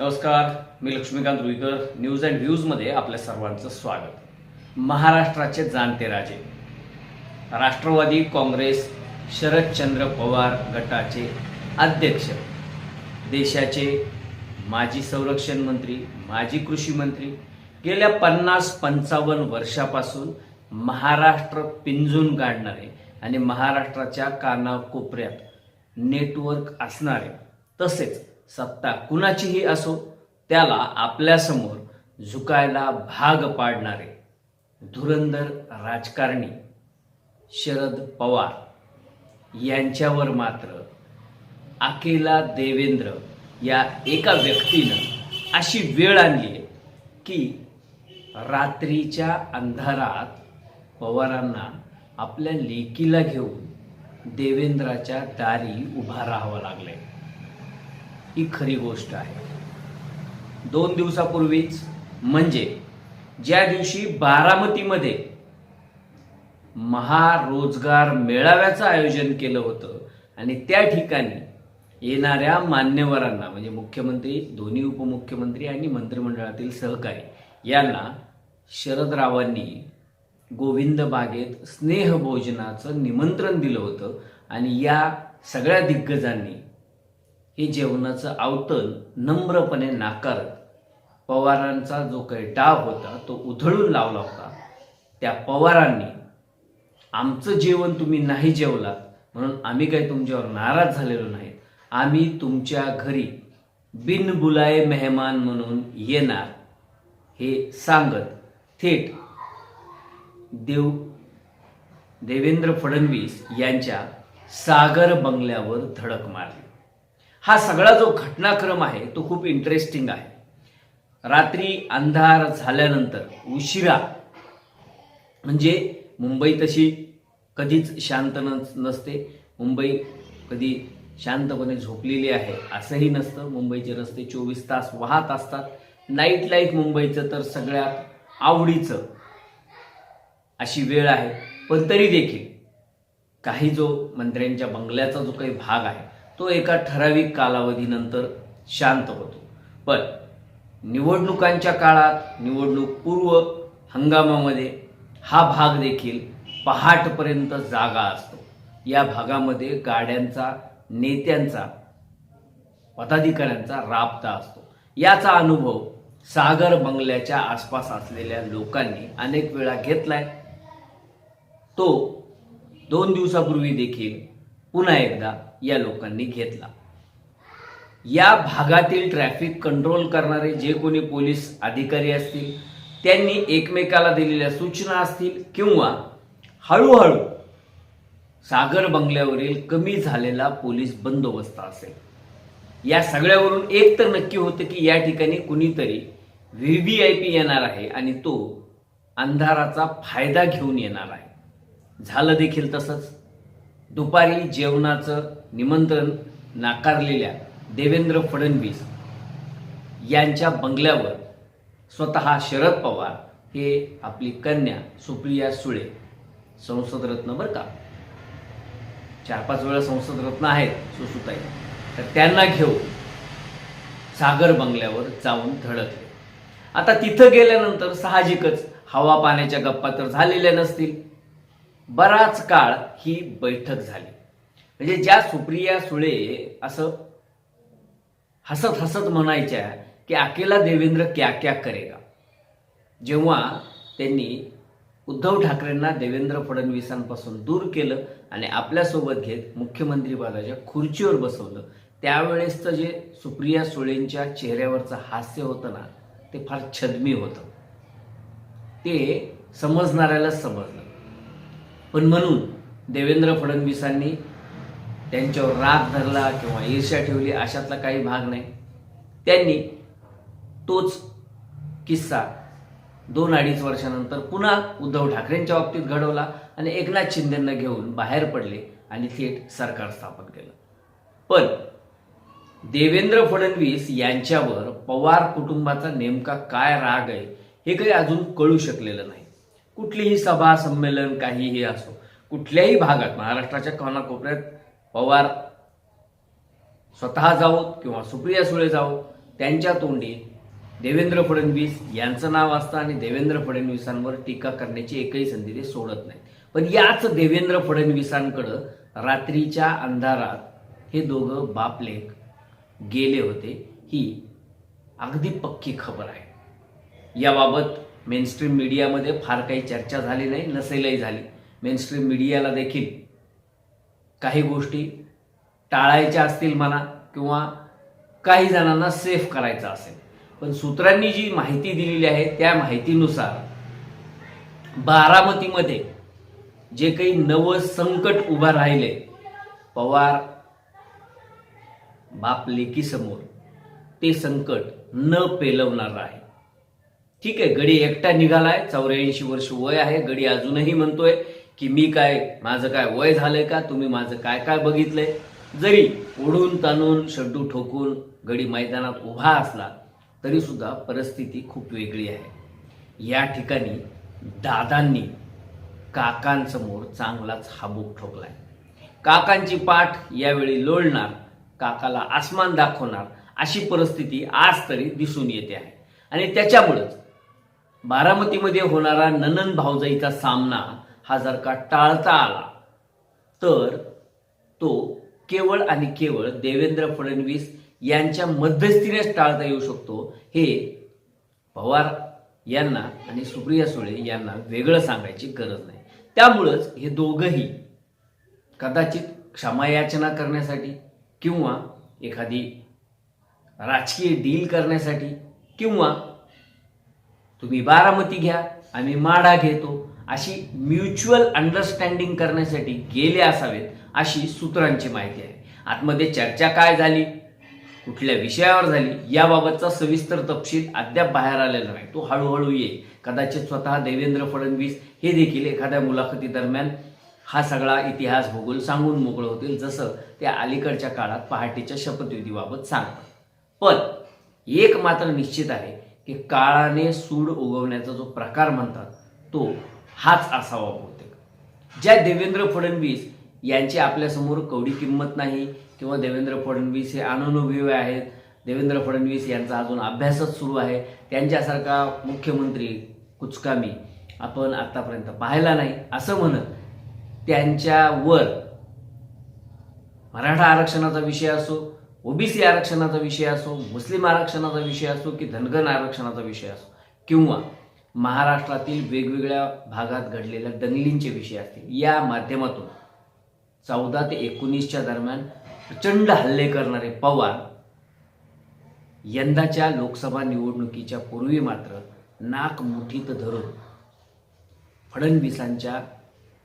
नमस्कार मी Laxmikant Ruikar news and व्ह्यूजमध्ये आपल्या सर्वांचं स्वागत. महाराष्ट्राचे जाणते राजे. राष्ट्रवादी काँग्रेस शरदचंद्र पवार गटाचे अध्यक्ष देशाचे माजी संरक्षण मंत्री माजी कृषी मंत्री गेल्या पन्नास पंचावन्न वर्षापासून महाराष्ट्र पिंजून काढणारे आणि महाराष्ट्राच्या कानाकोपऱ्यात नेटवर्क असणारे तसेच सत्ता कुणाचीही असो त्याला आपल्यासमोर झुकायला भाग पाडणारे धुरंधर राजकारणी शरद पवार यांच्यावर मात्र अकेला देवेंद्र या एका व्यक्तीनं अशी वेळ आणली आहे की रात्रीच्या अंधारात पवारांना आपल्या लेकीला घेऊन देवेंद्राच्या दारी उभा राहावं लागलंय. ही खरी गोष्ट आहे. दोन दिवसापूर्वीच म्हणजे ज्या दिवशी बारामतीमध्ये महारोजगार मेळाव्याचं आयोजन केलं होतं आणि त्या ठिकाणी येणाऱ्या मान्यवरांना म्हणजे मुख्यमंत्री दोन्ही उपमुख्यमंत्री आणि मंत्रिमंडळातील सहकारी यांना शरदरावांनी गोविंद बागेत स्नेहभोजनाचं निमंत्रण दिलं होतं आणि या सगळ्या दिग्गजांनी हे जेवणाचं अवतल नम्रपणे नाकारत पवारांचा जो काही डाव होता तो उधळून लावला होता. त्या पवारांनी आमचं जेवण तुम्ही नाही जेवलात म्हणून आम्ही काही तुमच्यावर नाराज झालेलो नाही आम्ही तुमच्या घरी बिनबुलाय मेहमान म्हणून येणार. हे सांगत थेट देव देवेंद्र फडणवीस यांच्या सागर बंगल्यावर धडक मारली. हा सगळा जो घटनाक्रम आहे तो खूप इंटरेस्टिंग आहे. रात्री अंधार झाल्यानंतर उशिरा म्हणजे मुंबई तशी कधीच शांत नस- नसते. मुंबई कधी शांतपणे झोपलेली आहे असंही नसतं. मुंबईचे रस्ते चोवीस तास वाहत असतात. नाईट लाईफ मुंबईचं तर सगळ्यात आवडीचं अशी वेळ आहे. पण तरी देखील काही जो मंत्र्यांच्या बंगल्याचा जो काही भाग आहे तो एका ठराविक कालावधीनंतर शांत होतो. पण निवडणुकांच्या काळात निवडणूक पूर्व हंगामामध्ये हा भाग देखील पहाटपर्यंत जागा असतो. या भागामध्ये गाड्यांचा नेत्यांचा पदाधिकाऱ्यांचा राबता असतो. याचा अनुभव सागर बंगल्याच्या आसपास असलेल्या लोकांनी अनेक वेळा घेतलाय. तो दोन दिवसापूर्वी देखील पुन्हा एकदा या लोकांनी घेतला. या भागातील ट्रॅफिक कंट्रोल करणारे जे कोणी पोलीस अधिकारी असतील त्यांनी एकमेकाला दिलेल्या सूचना असतील किंवा हळूहळू सागर बंगल्यावरील कमी झालेला पोलीस बंदोबस्त असेल. या सगळ्यावरून एक तर नक्की होतं की या ठिकाणी कुणीतरी व्ही व्ही आय पी येणार आहे आणि तो अंधाराचा फायदा घेऊन येणार आहे. झालं देखील तसंच. दुपारी जेवणाचं निमंत्रण नाकारलेल्या देवेंद्र फडणवीस यांच्या बंगल्यावर स्वतः शरद पवार हे आपली कन्या सुप्रिया सुळे संसदरत्न बरं का? चार पाच वेळा संसदरत्न आहेत सुसुताई. तर त्यांना घेऊन सागर बंगल्यावर जाऊन धडकले. आता तिथं गेल्यानंतर साहजिकच हवा पाण्याच्या गप्पा तर झालेल्या नसतील. बराच काळ ही बैठक झाली. म्हणजे ज्या सुप्रिया सुळे असं हसत हसत म्हणायच्या की अकेला देवेंद्र क्या क्या करेगा? जेव्हा त्यांनी उद्धव ठाकरेंना देवेंद्र फडणवीसांपासून दूर केलं आणि आपल्यासोबत घेत मुख्यमंत्री पदाच्या खुर्चीवर बसवलं त्यावेळेसचं जे सुप्रिया सुळेंच्या चेहऱ्यावरचं हास्य होतं ना ते फार छदमी होतं. ते समजणाऱ्याला समजलं. पण म्हणून देवेंद्र फडणवीसांनी त्यांच्यावर राग धरला किंवा ईर्ष्या ठेवली अशातला काही भाग नाही. त्यांनी तोच किस्सा दोन अडीच वर्षानंतर पुन्हा उद्धव ठाकरेंच्या बाबतीत घडवला आणि एकनाथ शिंदेंना घेऊन बाहेर पडले आणि थेट सरकार स्थापन केलं. पण देवेंद्र फडणवीस यांच्यावर पवार कुटुंबाचा नेमका काय राग आहे हे काही अजून कळू शकलेलं नाही. कुठलीही सभा संमेलन काहीही असो कुठल्याही भागात महाराष्ट्राच्या कानाकोपऱ्यात पवार स्वतः जावोत किंवा सुप्रिया सुळे जावो त्यांच्या तोंडी देवेंद्र फडणवीस यांचं नाव असतं आणि देवेंद्र फडणवीसांवर टीका करण्याची एकही संधी ते सोडत नाही पण याच देवेंद्र फडणवीसांकडं रात्रीच्या अंधारात हे दोघं बापलेख गेले होते ही अगदी पक्की खबर आहे. याबाबत मेनस्ट्रीम मीडियामध्ये फार काही चर्चा झाली नाही नसेलही झाली. मेनस्ट्रीम मीडियाला देखील काही गोष्टी टाळायच्या असतील म्हणा किंवा काही जणांना सेफ करायचं असेल. पण सूत्रांनी जी माहिती दिलेली आहे त्या माहितीनुसार बारामतीमध्ये जे काही नवं संकट उभं राहिले पवार बाप लेकीसमोर ते संकट न पेलवणार आहे. ठीक आहे गडी एकटा निघालाय चौऱ्याऐंशी वर्ष वय आहे गडी अजूनही म्हणतोय की मी काय माझं काय वय झालंय का तुम्ही माझं काय काय बघितलंय? जरी ओढून ताणून शड्डू ठोकून गडी मैदानात उभा असला तरी सुद्धा परिस्थिती खूप वेगळी आहे. या ठिकाणी दादांनी काकांसमोर चांगलाच हाबूक ठोकलाय. काकांची पाठ यावेळी लोळणार काकाला आसमान दाखवणार अशी परिस्थिती आज तरी दिसून येते आहे. आणि त्याच्यामुळंच बारामतीमध्ये होणारा ननन भाऊजाईचा सामना हा जर का टाळता आला तर तो केवळ आणि केवळ देवेंद्र फडणवीस यांच्या मध्यस्थीनेच टाळता येऊ शकतो. हे पवार यांना आणि सुप्रिया सुळे यांना वेगळं सांगायची गरज नाही. त्यामुळंच हे दोघंही कदाचित क्षमायाचना करण्यासाठी किंवा एखादी राजकीय डील करण्यासाठी किंवा तुम्ही बारामती घ्या आम्ही माडा घेतो. अशी म्युच्युअल अंडरस्टँडिंग करण्यासाठी गेले असावेत अशी सूत्रांची माहिती आहे. आतमध्ये चर्चा काय झाली? कुठल्या विषयावर झाली? याबाबतचा सविस्तर तपशील अद्याप बाहेर आलेला नाही. तो हळूहळू येईल. कदाचित स्वतः देवेंद्र फडणवीस हे देखील एखाद्या मुलाखती दरम्यान हा सगळा इतिहास भूगोल सांगून मोकळं होतील जसं ते अलीकडच्या काळात पहाटेच्या शपथविधीबाबत सांगतात. पण एक मात्र निश्चित आहे. की काळाने सूड उगवण्याचा जो प्रकार म्हणतात तो हाच असावा बहुतेक. ज्या देवेंद्र फडणवीस यांची आपल्यासमोर कवडी किंमत नाही किंवा देवेंद्र फडणवीस हे अननुभवी आहेत देवेंद्र फडणवीस यांचा अजून अभ्यासच सुरू आहे त्यांच्यासारखा मुख्यमंत्री कुचकामी आपण आतापर्यंत पाहिला नाही असं म्हणत त्यांच्यावर मराठा आरक्षणाचा विषय असो ओबीसी आरक्षणाचा विषय असो मुस्लिम आरक्षणाचा विषय असो की धनगर आरक्षणाचा विषय असो किंवा महाराष्ट्रातील वेगवेगळ्या भागात घडलेल्या दंगलींचे विषय असतील या माध्यमातून चौदा ते एकोणीसच्या दरम्यान प्रचंड हल्ले करणारे पवार यंदाच्या लोकसभा निवडणुकीच्या पूर्वी मात्र नाक मुठीत धरून फडणवीसांच्या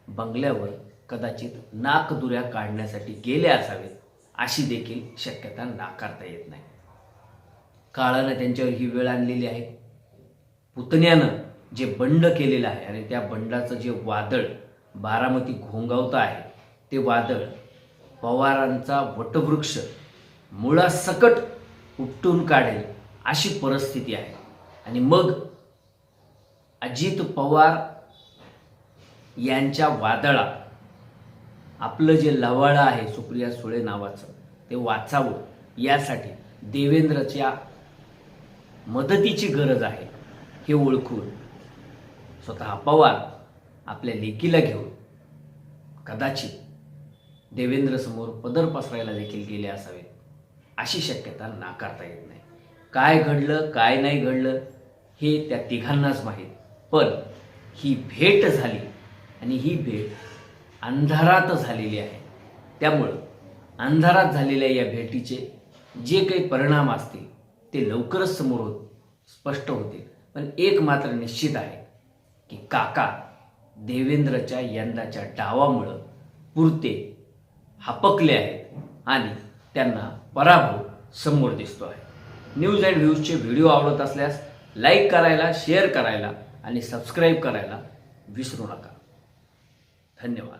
बंगल्यावर कदाचित नाकदुऱ्या काढण्यासाठी गेले असावेत. अशी देखील शक्यता नाकारता येत नाही. काळानं त्यांच्यावर ही वेळ आणलेली आहे. पुतण्यानं जे बंड केलेलं आहे आणि त्या बंडाचं जे वादळ बारामती घोंगावतं आहे ते वादळ पवारांचा वटवृक्ष मुळासकट उपटून काढेल अशी परिस्थिती आहे. आणि मग अजित पवार यांच्या वादळात आपलं जे लवाळं आहे सुप्रिया सुळे नावाचं ते वाचावं. यासाठी देवेंद्रच्या मदतीची गरज आहे हे ओळखून स्वतः पवार आपल्या लेकीला घेऊन कदाचित देवेंद्रसमोर पदर पसरायला देखील गेले असावेत अशी शक्यता नाकारता येत नाही. काय घडलं काय नाही घडलं हे त्या तिघांनाच माहीत. पण ही भेट झाली आणि ही भेट अंधारात झालेली आहे. त्यामुळं अंधारात झालेल्या या भेटीचे जे काही परिणाम असतील ते लवकरच समोर होत स्पष्ट होतील. पण एक मात्र निश्चित आहे की काका देवेंद्रच्या यंदाच्या डावामुळं पुरते हापकले आहेत आणि त्यांना पराभव समोर दिसतो आहे. न्यूज अँड व्ह्यूजचे व्हिडिओ आवडत असल्यास लाईक करायला शेअर करायला आणि सबस्क्राईब करायला विसरू नका. धन्यवाद.